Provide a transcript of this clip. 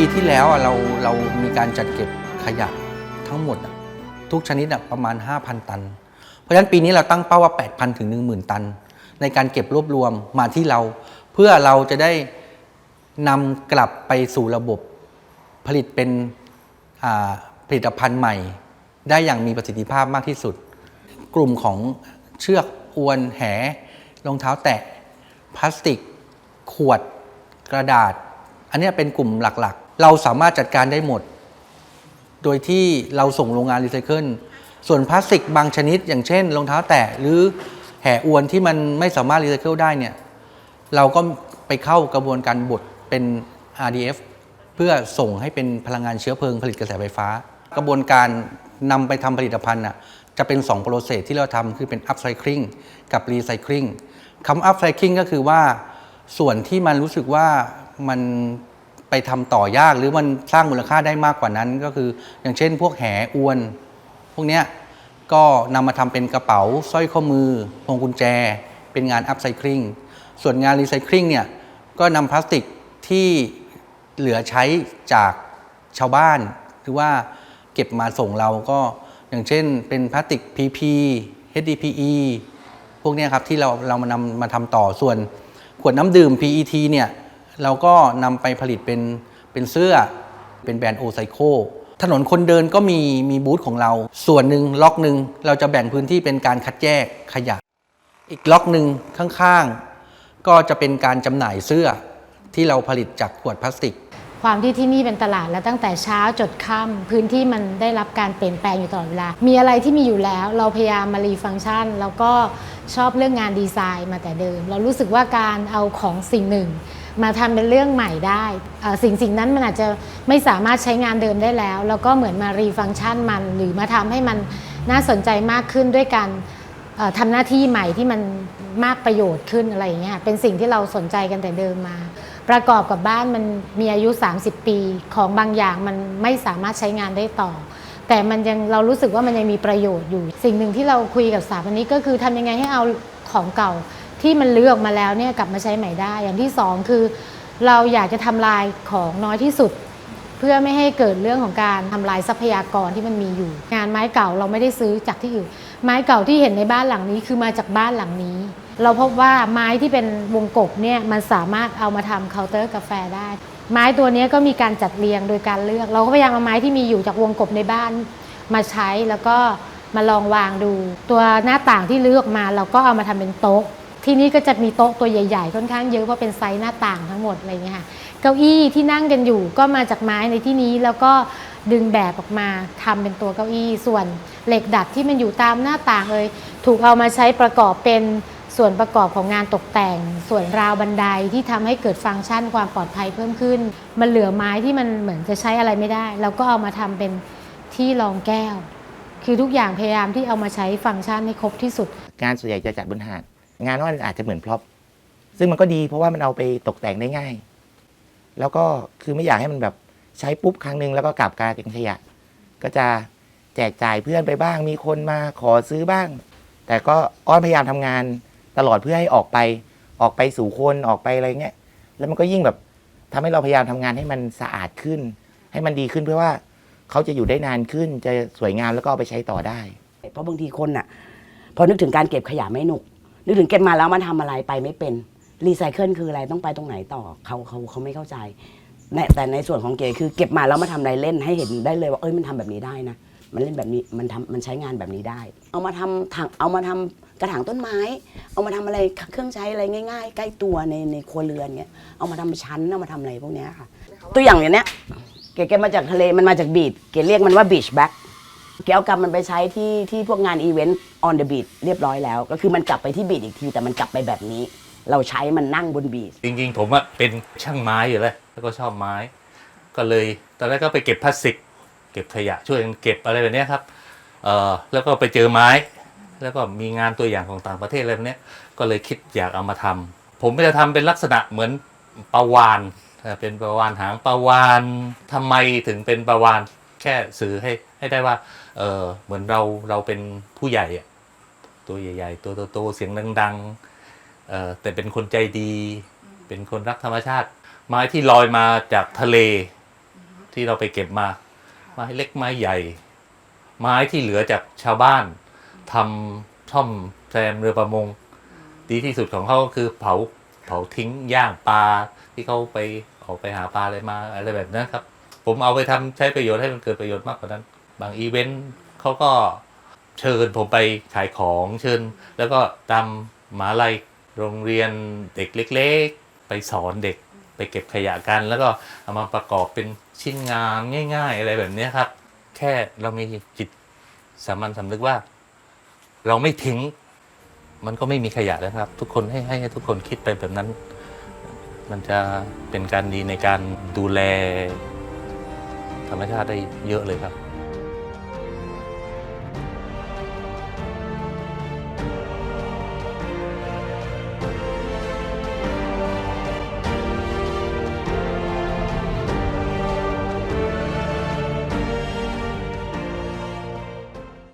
ปีที่แล้วเราเรามีการจัดเก็บขยะทั้งหมด ทุกชนิดประมาณ 5,000 ตัน เพราะฉะนั้นปีนี้เราตั้งเป้าว่า 8,000 ถึง 10,000 ตัน ในการเก็บรวบรวมมาที่เรา เพื่อเราจะได้นำกลับไปสู่ระบบผลิตเป็นผลิตภัณฑ์ใหม่ ได้อย่างมีประสิทธิภาพมากที่สุด กลุ่มของเชือกอวนแหรองเท้าแตะ พลาสติก ขวด กระดาษ อันนี้เป็นกลุ่มหลักๆ เราสามารถจัดการได้หมด โดยที่เราส่งโรงงานรีไซเคิลส่วนพลาสติกบางชนิด อย่างเช่นรองเท้าแตะหรือแห่อวนที่มันไม่สามารถรีไซเคิลได้เนี่ยเราก็ไปเข้ากระบวนการบดเป็น RDF เพื่อส่งให้เป็นพลังงานเชื้อเพลิงผลิตกระแสไฟฟ้า กระบวนการนำไปทำผลิตภัณฑ์น่ะจะเป็น2โปรเซสที่เราทำคือเป็น upcycling กับ recycling คำ upcycling ก็คือว่าส่วนที่มันรู้สึกว่ามัน ไปทำต่อยากหรือมันสร้างมูลค่าได้มากกว่านั้น ก็คืออย่างเช่น พวกแหอวน พวกเนี้ยก็นำมาทำเป็นกระเป๋าสร้อยข้อมือพวงกุญแจ เป็นงาน upcycling ส่วนงาน recycling เนี่ยก็นำพลาสติกที่เหลือใช้จากชาวบ้าน หรือว่าเก็บมาส่งเราก็อย่างเช่นเป็นพลาสติก PP HDPE พวกนี้ครับที่เราเรามานำมาทำต่อส่วนขวดน้ำดื่ม PET เนี่ย เราก็นำไปผลิตเป็นเป็นเสื้อเป็นแบรนด์โอไซโคถนนคนเดินก็มีมีบูธของเรา ส่วนหนึ่งล็อกหนึ่งเราจะแบ่งพื้นที่เป็นการคัดแยกขยะ อีกล็อกหนึ่งข้างๆ ก็จะเป็นการจำหน่ายเสื้อที่เราผลิตจากขวดพลาสติก ความที่ที่นี่เป็นตลาดแล้วตั้งแต่เช้าจดค่ำพื้นที่มันได้รับการเปลี่ยนแปลงอยู่ตลอดเวลา มีอะไรที่มีอยู่แล้ว เราพยายามมารีฟังก์ชัน แล้วก็ชอบเรื่องงานดีไซน์มาแต่เดิม เรารู้สึกว่าการเอาของสิ่งหนึ่ง มาทำเป็นเรื่องใหม่ได้สิ่งสิ่งนั้นมันอาจจะไม่สามารถใช้งานเดิมได้แล้ว แล้วก็เหมือนมารีฟังก์ชันมัน หรือมาทำให้มันน่าสนใจมากขึ้นด้วยการเอ่อทำหน้าที่ใหม่ที่มันมากประโยชน์ขึ้นอะไรอย่างเงี้ยเป็นสิ่งที่เราสนใจกันแต่เดิมมา ประกอบกับบ้านมันมีอายุ 30 ปีของบางอย่างมันไม่สามารถใช้งานได้ต่อ แต่มันยังเรารู้สึกว่ามันยังมีประโยชน์อยู่ สิ่งหนึ่งที่เราคุยกับสถาปนิกก็คือทำยังไงให้เอาของเก่า ที่มันเลือกมาแล้วเนี่ยกลับมาใช้ใหม่ได้ อย่างที่สองคือ เราอยากจะทำลายของน้อยที่สุด เพื่อไม่ให้เกิดเรื่องของการทำลายทรัพยากรที่มันมีอยู่ งานไม้เก่าเราไม่ได้ซื้อจากที่อื่น ไม้เก่าที่เห็นในบ้านหลังนี้คือมาจากบ้านหลังนี้ เราพบว่าไม้ที่เป็นวงกบเนี่ยมันสามารถเอามาทำเคาน์เตอร์กาแฟได้ ไม้ตัวนี้ก็มีการจัดเรียงโดยการเลือก เราก็พยายามเอาไม้ที่มีอยู่จากวงกบในบ้านมาใช้แล้วก็มาลองวางดู ตัวหน้าต่างที่เลือกมาเราก็เอามาทำเป็นโต๊ะ ที่นี่ก็จะมีโต๊ะตัวใหญ่ ๆ ค่อนข้างเยอะเพราะเป็นไซส์หน้าต่างทั้งหมดอะไรเงี้ยค่ะเก้าอี้ที่นั่งกันอยู่ก็มาจากไม้ในที่นี้แล้วก็ดึงแบบออกมาทำเป็นตัวเก้าอี้ส่วนเหล็กดัดที่มันอยู่ตามหน้าต่างเลย ถูกเอามาใช้ประกอบเป็นส่วนประกอบของงานตกแต่ง ส่วนราวบันไดที่ทำให้เกิดฟังก์ชันความปลอดภัยเพิ่มขึ้น มันเหลือไม้ที่มันเหมือนจะใช้อะไรไม่ได้เราก็เอามาทำเป็นที่รองแก้ว คือทุกอย่างพยายามที่เอามาใช้ฟังก์ชันให้ครบที่สุด งานส่วนใหญ่จะจัดบนหาด งานว่าอาจจะเหมือนพร็อพซึ่งมันก็ดีเพราะว่ามันเอาไปตกแต่งได้ง่าย แล้วก็คือไม่อยากให้มันแบบใช้ปุ๊บครั้งหนึ่งแล้วก็กลับกลายเป็นขยะ ก็จะแจกจ่ายเพื่อนไปบ้าง มีคนมาขอซื้อบ้าง แต่ก็อ้อนพยายามทำงานตลอดเพื่อให้ออกไปออกไปสู่คนออกไปอะไรเงี้ย แล้วมันก็ยิ่งแบบทำให้เราพยายามทำงานให้มันสะอาดขึ้น ให้มันดีขึ้นเพื่อว่าเขาจะอยู่ได้นานขึ้น จะสวยงามแล้วก็เอาไปใช้ต่อได้ เพราะบางทีคนน่ะ พอนึกถึงการเก็บขยะไม่หนุก นึกถึงเก็บมาแล้วมันทำอะไรไปไม่เป็นรีไซเคิลคืออะไรต้องไปตรงไหนต่อเขาเขาเขาไม่เข้าใจ แต่ในส่วนของเก๋คือเก็บมาแล้วมาทำอะไรเล่นให้เห็นได้เลยว่าเอ้ยมันทำแบบนี้ได้นะมันเล่นแบบนี้มันทำมันใช้งานแบบนี้ได้ เอามาทำถังเอามาทำกระถางต้นไม้ เอามาทำอะไรเครื่องใช้อะไรง่าย ๆ ใกล้ตัวในในครัวเรือนเงี้ยเอามาทำชั้นเอามาทำอะไรพวกเนี้ยค่ะตัวอย่างอย่างเนี้ยเก๋เก็บมาจากทะเลมันมาจากบีชเก๋เรียกมันว่าบีชแบ็กเกเอากลับมันไปใช้ที่ที่พวกงานอีเวนต์ on the beach เรียบร้อยแล้ว ก็คือมันกลับไปที่บีชอีกที แต่มันกลับไปแบบนี้ เราใช้มันนั่งบนบีชจริงๆ ผมอะเป็นช่างไม้อยู่แล้วแล้วก็ชอบไม้ ก็เลยตอนแรกก็ไปเก็บพลาสติก เก็บขยะช่วยกันเก็บอะไรแบบเนี้ยครับเออแล้วก็ไปเจอไม้ แล้วก็มีงานตัวอย่างของต่างประเทศอะไรแบบเนี้ยก็เลยคิดอยากเอามาทำผมก็จะทำเป็นลักษณะเหมือนปลาวานเออเป็นปลาวานหางปลาวานทำไมถึงเป็นปลาวานแค่สื่อให้ให้ได้ว่าเออเหมือนเราเราเป็นผู้ใหญ่อะ ตัวใหญ่ๆ ตัวโตๆเสียงดังๆเอ่อแต่เป็นคนใจดี เป็นคนรักธรรมชาติ ไม้ที่ลอยมาจากทะเลที่เราไปเก็บมา ไม้เล็กไม้ใหญ่ ไม้ที่เหลือจากชาวบ้านทำช่อมแซมเรือประมง ดีที่สุดของเขาก็คือเผาเผาทิ้งย่างปลาที่เขาไปออกไปหาปลาอะไรมาอะไรแบบนั้นครับ ผมเอาไปทำใช้ประโยชน์ให้มันเกิดประโยชน์มากกว่านั้น บางอีเวนต์เขาก็ เชิญผมไปขายของเชิญ แล้วก็ตามหมาลัยโรงเรียนเด็กเล็ก ๆ ไปสอนเด็กไปเก็บขยะกัน แล้วก็เอามาประกอบเป็นชิ้นงานง่าย ๆ อะไรแบบนี้ครับ แค่เรามีจิตสามัญสำนึกว่า เราไม่ทิ้ง มันก็ไม่มีขยะแล้วครับ ทุกคนให้ให้ทุกคนคิดไปแบบนั้น มันจะเป็นการดีในการดูแลธรรมชาติได้เยอะเลยครับ